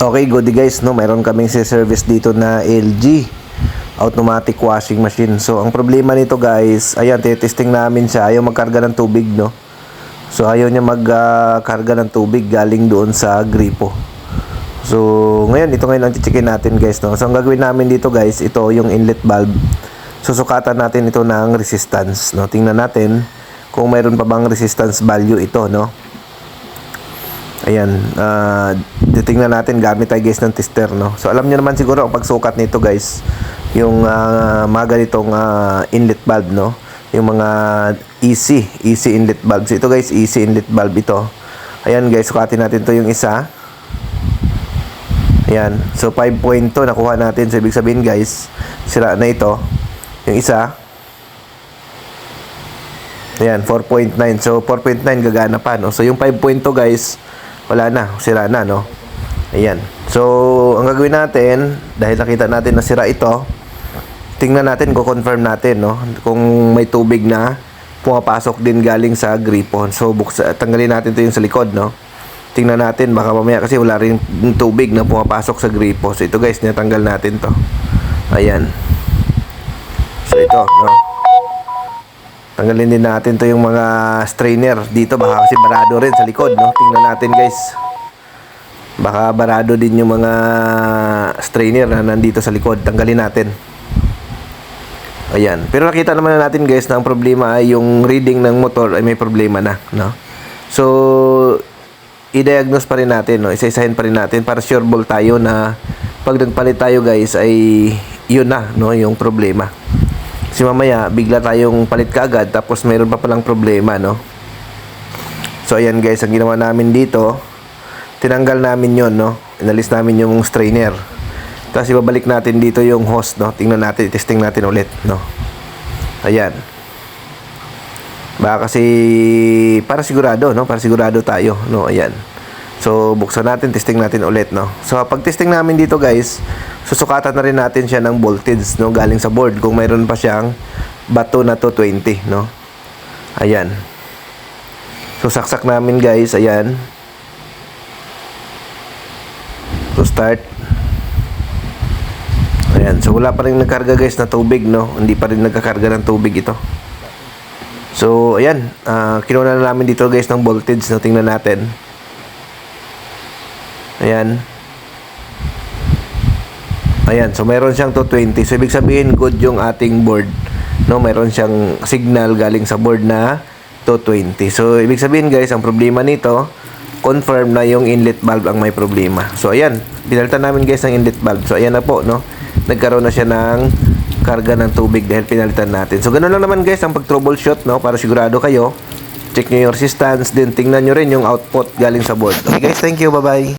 Okay, goody guys, no, mayroon kaming service dito na LG automatic washing machine. So, ang problema nito guys, ayan, testing namin siya. Ayaw magkarga ng tubig, no? So, ayaw niya magkarga ng tubig galing doon sa gripo. So, ngayon, ito ngayon ang chichikin natin guys, no? So, ang gagawin namin dito guys, ito yung inlet valve. Susukatan natin ito ng resistance, no? Tingnan natin kung mayroon pa bang resistance value ito, no? Ayan, uh, titingnan natin gamit tayo guys ng tester, no? So, alam niyo naman siguro ang pagsukat nito guys, yung uh, mga ganitong uh, inlet valve, no? Yung mga easy, easy inlet valve. So, ito guys, easy inlet valve ito. Ayan guys, sukatin natin to yung isa. Ayan, so 5.2 nakuha natin. So, ibig sabihin guys, sira na ito. Yung isa, Ayan, 4.9. So, 4.9 gagana pa, no? So, yung 5.2 guys, wala na, sira na, no? Ayan. So, ang gagawin natin, dahil nakita natin na sira ito, tingnan natin, ko-confirm natin, no? Kung may tubig na pumapasok din galing sa gripo. So, buksa, tanggalin natin to yung sa likod, no? Tingnan natin, baka mamaya kasi wala rin tubig na pumapasok sa gripo. So, ito guys, natanggal natin to. Ayan. So, ito, no? Tanggalin din natin to yung mga strainer dito. Baka kasi barado rin sa likod, no? Tingnan natin, guys. Baka barado din yung mga strainer na nandito sa likod. Tanggalin natin. Ayan. Pero nakita naman na natin, guys, na ang problema ay yung reading ng motor ay may problema na, no? So, i-diagnose pa rin natin, no? Isa-isahin pa rin natin para sure ball tayo na pag nagpalit tayo, guys, ay yun na, no? Yung problema. Kasi mamaya, bigla tayong palit kaagad tapos mayroon pa palang problema, no? So, ayan guys, ang ginawa namin dito, tinanggal namin yon no? Inalis namin yung strainer. Tapos ibabalik natin dito yung hose, no? Tingnan natin, testing natin ulit, no? Ayan. Baka kasi, para sigurado, no? Para sigurado tayo, no? Ayan. So, buksan natin, testing natin ulit, no? So, pag testing namin dito, guys, susukatan na rin natin siya ng voltage, no? Galing sa board, kung mayroon pa siyang bato na to 20, no? Ayan. So, saksak namin, guys, ayan. So, start. Ayan. So, wala pa rin nagkarga, guys, na tubig, no? Hindi pa rin nagkakarga ng tubig ito. So, ayan. Uh, kinuha na namin dito, guys, ng voltage, no? Tingnan natin. Ayan. Ayan, so meron siyang 220. So ibig sabihin good yung ating board. No, meron siyang signal galing sa board na 220. So ibig sabihin guys, ang problema nito, confirm na yung inlet valve ang may problema. So ayan, pinalitan namin guys ng inlet valve. So ayan na po, no. Nagkaroon na siya ng karga ng tubig dahil pinalitan natin. So ganoon lang naman guys ang pag-troubleshoot, no, para sigurado kayo check nyo yung resistance, din tingnan nyo rin yung output galing sa board. Okay guys, thank you, bye-bye.